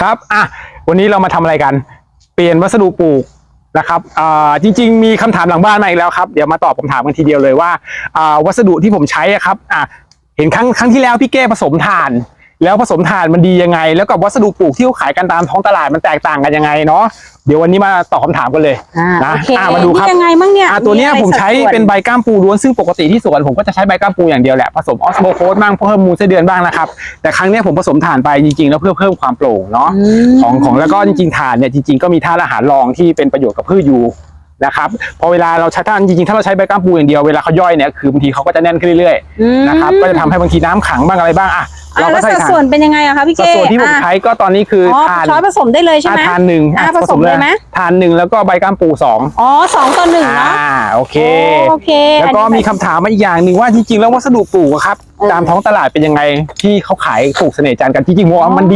ครับอะวันนี้เรามาทำอะไรกัน เปลี่ยนวัสดุปลูกนะครับอ่าจริง ๆ มีคำถามหลังบ้านมาอีกแล้วครับ เดี๋ยวมาตอบคำถามกันทีเดียวเลยว่าอ่าวัสดุที่ผมใช้ครับอะเห็นครั้งครั้งที่แล้วพี่เก้ผสมถ่าน แล้วผสมถ่านมันดียังไง แล้วกับวัสดุปลูกที่เขาขายกันตามท้องตลาดมันแตกต่างกันยังไงเนาะเดี๋ยววันนี้มาตอบคำถามกันเลยอ่านะโอเคอะมาดูครับ นี่ยังไงมั่งเนี่ยอะตัวเนี้ยอะไรผมใช้สัดส่วเป็นใบก้ามปูล้วนซึ่งปกติที่สวนผมก็จะใช้ใบก้ามปูอย่างเดียวแหละผสมออสโมโคสบ้างเพิ่มมูลไส้เดือนบ้างนะครับ แต่ครั้งเนี้ยผมผสมถ่านไปจริงๆ แล้วเพื่อเพิ่มความโปร่งเนาะมของของแล้วก็จริงๆถ่านเนี่ยจริงๆก็มีธาตุอาหารรองที่เป็นประโยชน์กับพืชอยู่นะครับพอเวลาเราใช้ท่านจริงๆถ้าเราใช้ใบก้ามปูอย่างเดียวเวลาเขาย่อยเนี่ยคือบางทีเขาก็จะแน่นขึ้นเรื่อยอืมๆนะครับก็จะทำให้บางทีน้ำขังบ้างอะไรบ้างอะอะ เราแล้ก็วใส่สัดถ่านส่วนเป็นยังไงอะคะพี่สัดเก้ส่วนที่ผมอะใช้ก็ตอนนี้คืออ๋อถ่านช้อนผสมได้เลยใช่ไหม อะถ่านหนึ่งอะอะผสมเลยไหมถ่านหนึ่งแล้วก็ใบก้ามปูสองอ๋อสองต่อหนึ่งเนาะอ่าโอเค โอเคแล้วก็อันนี้มีคำถามมาอีกอย่างหนึ่งว่าจริงๆแล้ววัสดุปลูกอะครับ เออตามท้องตลาดเป็นยังไงที่เขาขายปลูกเสน่ห์จันทร์กันจริงๆผมว่ามันดี